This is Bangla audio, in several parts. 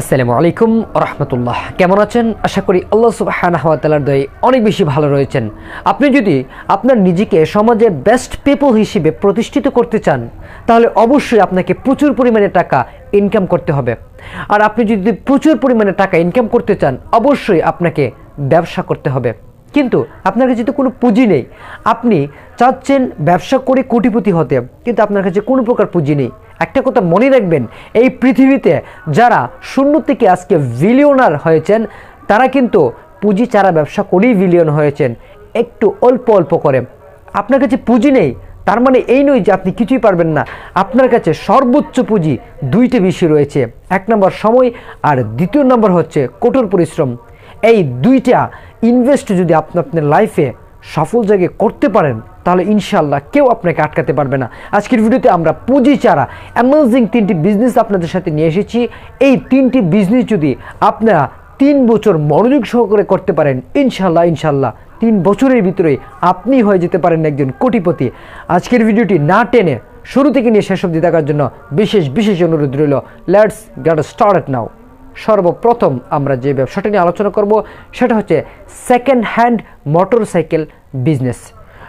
আসসালামু আলাইকুম রহমতুল্লাহ। কেমন আছেন? আশা করি আল্লাহ সুবাহানার দয়ে অনেক বেশি ভালো রয়েছেন। আপনি যদি আপনার নিজেকে সমাজে বেস্ট পিপল হিসেবে প্রতিষ্ঠিত করতে চান, তাহলে অবশ্যই আপনাকে প্রচুর পরিমাণে টাকা ইনকাম করতে হবে। আর আপনি যদি প্রচুর পরিমাণে টাকা ইনকাম করতে চান, অবশ্যই আপনাকে ব্যবসা করতে হবে। কিন্তু আপনার কাছে তো কোনো পুঁজি নেই। আপনি চাচ্ছেন ব্যবসা করে কোটিপতি হতে, কিন্তু আপনার কাছে কোনো প্রকার পুঁজি নেই। একটা কথা মনে রাখবেন, এই পৃথিবীতে যারা শূন্য থেকে আজকে ভিলিয়নার হয়েছেন, তারা কিন্তু পুঁজি ছাড়া ব্যবসা করেই ভিলিয়ন হয়েছেন। একটু অল্প অল্প করে। আপনার কাছে পুঁজি নেই, তার মানে এই নয় যে আপনি কিছুই পারবেন না। আপনার কাছে সর্বোচ্চ পুঁজি দুইটি বিষয় রয়েছে। এক নম্বর সময়, আর দ্বিতীয় নম্বর হচ্ছে কঠোর পরিশ্রম। এই দুইটা ইনভেস্ট যদি আপনি আপনার লাইফে সফল জায়গায় করতে পারেন, তাহলে ইনশাল্লাহ কেউ আপনাকে আটকাতে পারবে না। আজকের ভিডিওতে আমরা পুঁজি চারা অ্যামেজিং তিনটি বিজনেস আপনাদের সাথে নিয়ে এসেছি। এই তিনটি বিজনেস যদি আপনারা তিন বছর মনোযোগ সহকারে করতে পারেন ইনশাল্লাহ ইনশাল্লাহ তিন বছরের ভিতরে আপনি হয়ে যেতে পারেন একজন কোটিপতি। আজকের ভিডিওটি না টেনে শুরু থেকে নিয়ে শেষ অবধি দেখার জন্য বিশেষ বিশেষ অনুরোধ রইল। লেটস গেট স্টার্ট নাও সর্বপ্রথম আমরা যে ব্যবসাটা নিয়ে আলোচনা করব, সেটা হচ্ছে second hand motor cycle business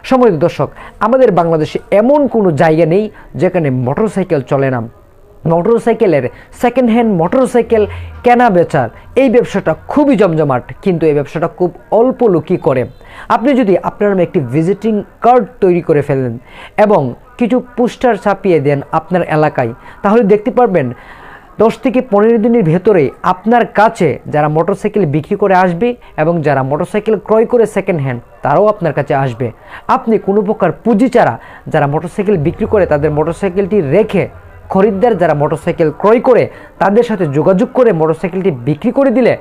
সম্মানিত দর্শক, আমাদের বাংলাদেশে এমন কোনো জায়গা নেই যেখানে মোটর সাইকেল চলে না। মোটর সাইকেলের সেকেন্ড হ্যান্ড মোটর সাইকেল কেনা বেচার, এই ব্যবসাটা খুবই জমজমাট, কিন্তু এই ব্যবসাটা খুব অল্প লোকই করে। আপনি যদি আপনার নামে একটি ভিজিটিং কার্ড তৈরি করে ফেলেন এবং কিছু পোস্টার ছাপিয়ে দেন আপনার এলাকায়, তাহলে দেখতে পারবেন দশ থেকে পনেরো দিনের ভেতরে আপনার কাছে যারা মোটরসাইকেল বিক্রি করে আসবে এবং যারা মোটরসাইকেল ক্রয় করে সেকেন্ড হ্যান্ড তারাও আপনার কাছে আসবে। আপনি কোনো প্রকার পুঁজি ছাড়া যারা মোটরসাইকেল বিক্রি করে তাদের মোটরসাইকেলটি রেখে খরিদ্দার যারা মোটরসাইকেল ক্রয় করে তাদের সাথে যোগাযোগ করে মোটরসাইকেলটি বিক্রি করে দিলে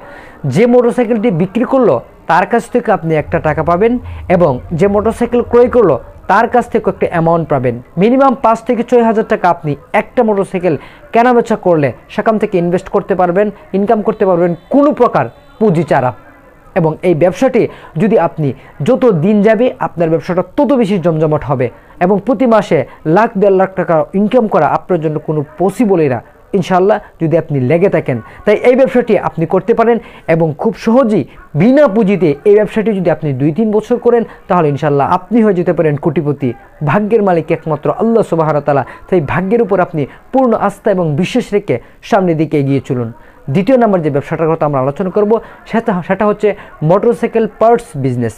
যে মোটরসাইকেলটি বিক্রি করল, তার কাছ থেকে আপনি একটা টাকা পাবেন এবং যে মোটরসাইকেল ক্রয় করল তার কাছ থেকে একটা অ্যামাউন্ট পাবেন। মিনিমাম পাঁচ থেকে ছয় হাজার টাকা আপনি একটা মোটরসাইকেল কেনাবেচা করলে সেখান থেকে ইনভেস্ট করতে পারবেন ইনকাম করতে পারবেন কোনো প্রকার পুঁজি চারা এবং এই ব্যবসাটি যদি আপনি যত দিন যাবে, আপনার ব্যবসাটা তত বেশি জমজমাট হবে এবং প্রতি মাসে লাখ দেড় লাখ টাকা ইনকাম করা আপনার জন্য কোনো পসিবলই না। ইনশাল্লাহ যদি আপনি লেগে থাকেন, তাই এই ব্যবসাটি আপনি করতে পারেন এবং খুব সহজেই বিনা পুঁজিতে এই ব্যবসাটি যদি আপনি দুই তিন বছর করেন, তাহলে ইনশাল্লাহ আপনি হয়ে যেতে পারেন কোটিপতি, ভাগ্যের মালিক একমাত্র আল্লাহ সুবাহতালা তাই ভাগ্যের উপর আপনি পূর্ণ আস্থা এবং বিশ্বাস রেখে সামনের দিকে এগিয়ে চলুন। দ্বিতীয় নাম্বার যে ব্যবসাটার কথা আমরা আলোচনা করব, সেটা সেটা হচ্ছে মোটরসাইকেল পার্টস বিজনেস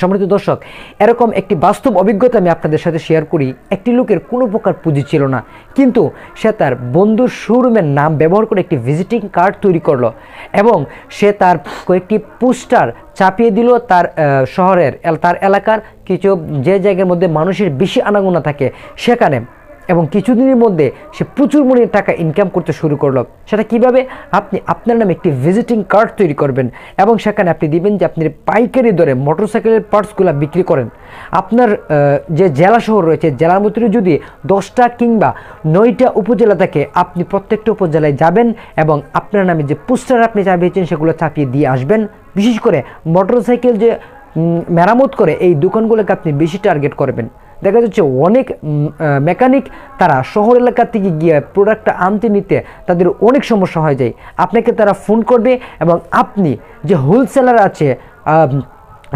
সম্মানিত দর্শক, এরকম একটি বাস্তব অভিজ্ঞতা আমি আপনাদের সাথে শেয়ার করি। একটি লোকের কোনো প্রকার পুঁজি ছিল না, কিন্তু সে তার বন্ধুর শোরুমের নাম ব্যবহার করে একটি ভিজিটিং কার্ড তৈরি করল এবং সে তার কয়েকটি পোস্টার চাপিয়ে দিল তার শহরের, তার এলাকার কিছু যে জায়গার মধ্যে মানুষের বেশি আনাগোনা থাকে সেখানে। এবং কিছুদিনের মধ্যে সে প্রচুর মূল্যের টাকা ইনকাম করতে শুরু করল। সেটা কীভাবে? আপনি, আপনার নামে একটি ভিজিটিং কার্ড তৈরি করবেন এবং সেখানে আপনি দিবেন যে আপনি পাইকারি দরে মোটরসাইকেলের পার্টসগুলো বিক্রি করেন। আপনার যে জেলা শহর রয়েছে, জেলার মধ্যে যদি দশটা কিংবা নয়টা উপজেলা থাকে, আপনি প্রত্যেকটা উপজেলায় যাবেন এবং আপনার নামে যে পোস্টার আপনি চাপিয়েছেন সেগুলো চাপিয়ে দিয়ে আসবেন। বিশেষ করে মোটরসাইকেল যে মেরামত করে এই দোকানগুলোকে আপনি বেশি টার্গেট করবেন। দেখা যাচ্ছে অনেক মেকানিক তারা শহর এলাকা থেকে গিয়ে প্রোডাক্টটা আনতে নিতে তাদের অনেক সমস্যা হয়ে যায়। আপনাকে তারা ফোন করবে এবং আপনি যে হোলসেলার আছে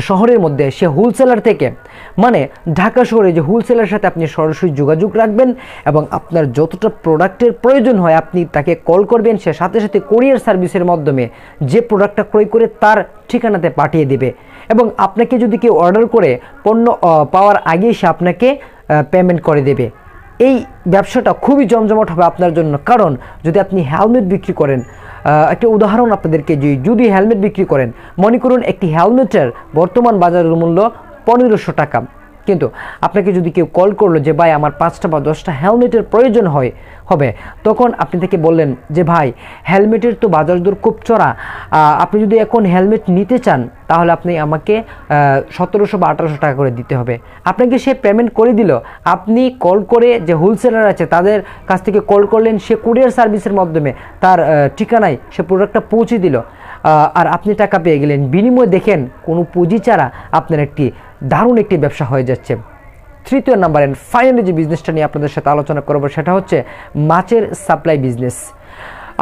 শহরের মধ্যে সে হোলসেলার থেকে মানে ঢাকা শহরে যে হোলসেলার সাথে আপনি সরাসরি যোগাযোগ রাখবেন এবং আপনার যতটা প্রোডাক্টের প্রয়োজন হয়, আপনি তাকে কল করবেন, সে সাথে সাথে কোরিয়ার সার্ভিসের মাধ্যমে যে প্রোডাক্টটা ক্রয় করে তার ঠিকানাতে পাঠিয়ে দেবে। এবং আপনাকে যদি কেউ অর্ডার করে, পণ্য পাওয়ার আগেই সে আপনাকে পেমেন্ট করে দেবে। এই ব্যবসাটা খুবই জমজমাট হবে আপনার জন্য। কারণ যদি আপনি হেলমেট বিক্রি করেন একটা উদাহরণ আপনাদেরকে যে যদি হেলমেট বিক্রি করেন, মনে করুন একটি হেলমেটের বর্তমান বাজারের মূল্য পনেরোশো টাকা। কিন্তু আপনাকে যদি কেউ কল করল যে, ভাই, আমার পাঁচটা বা দশটা হেলমেটের প্রয়োজন হয়, হবে। তখন আপনি থেকে বললেন যে, ভাই হেলমেটের তো বাজার দর খুব চড়া। আপনি যদি এখন হেলমেট নিতে চান, তাহলে আপনি আমাকে সতেরোশো বা আঠারোশো টাকা করে দিতে হবে। আপনাকে সে পেমেন্ট করে দিল। আপনি কল করে যে হোলসেলার আছে, তাদের কাছ থেকে কল করলেন, সে কুরিয়ার সার্ভিসের মাধ্যমে, তার ঠিকানায় সে প্রোডাক্টটা পৌঁছে দিল। আর আপনি টাকা পেয়ে গেলেন। বিনিময়ে দেখেন, কোনো পুঁজি ছাড়া আপনার একটি দারুণ একটি ব্যবসা হয়ে যাচ্ছে। তৃতীয় নাম্বার অ্যান্ড ফাইনালি যে বিজনেসটা নিয়ে আপনাদের সাথে আলোচনা করব, সেটা হচ্ছে মাছের সাপ্লাই বিজনেস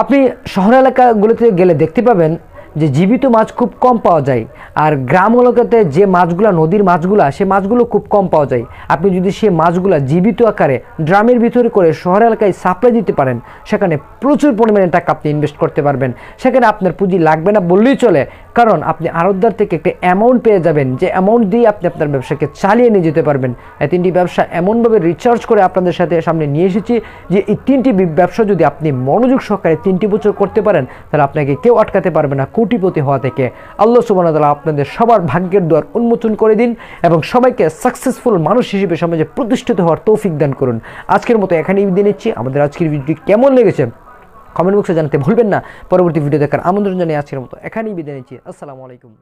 আপনি শহর এলাকাগুলোতে গেলে দেখতে পাবেন যে জীবিত মাছ খুব কম পাওয়া যায়, আর গ্রাম এলাকাতে যে মাছগুলো, নদীর মাছগুলা, সে মাছগুলো খুব কম পাওয়া যায়। আপনি যদি সে মাছগুলা জীবিত আকারে ড্রামের ভিতরে করে শহর এলাকায় সাপ্লাই দিতে পারেন, সেখানে প্রচুর পরিমাণে টাকা আপনি ইনভেস্ট করতে পারবেন। সেখানে আপনার পুঁজি লাগবে না বললেই চলে কারণ আপনি আড়তদার থেকে একটা অ্যামাউন্ট পেয়ে যাবেন, যে অ্যামাউন্ট দিয়ে আপনি আপনার ব্যবসাকে চালিয়ে নিয়ে যেতে পারবেন। এই তিনটি ব্যবসা এমনভাবে রিচার্জ করে আপনাদের সাথে সামনে নিয়ে এসেছি যে এই তিনটি ব্যবসা যদি আপনি মনোযোগ সহকারে তিনটি বছর করতে পারেন, তাহলে আপনাকে কেউ আটকাতে পারবে না কোটিপতি হওয়া থেকে। আল্লাহ সুবান তালা আপনাদের সবার ভাগ্যের দ্বার উন্মোচন করে দিন এবং সবাইকে সাকসেসফুল মানুষ হিসেবে সমাজে প্রতিষ্ঠিত হওয়ার তৌফিক দান করুন। আজকের মতো এখানেই বিদায় নিচ্ছি। আমাদের আজকের ভিডিওটি কেমন লেগেছে কমেন্ট বক্সে জানাতে ভুলবেন না। পরবর্তী ভিডিও দেখার আমন্ত্রণ জানিয়ে আজকের মতো এখানেই বিদায় নিচ্ছি। আসসালামু আলাইকুম।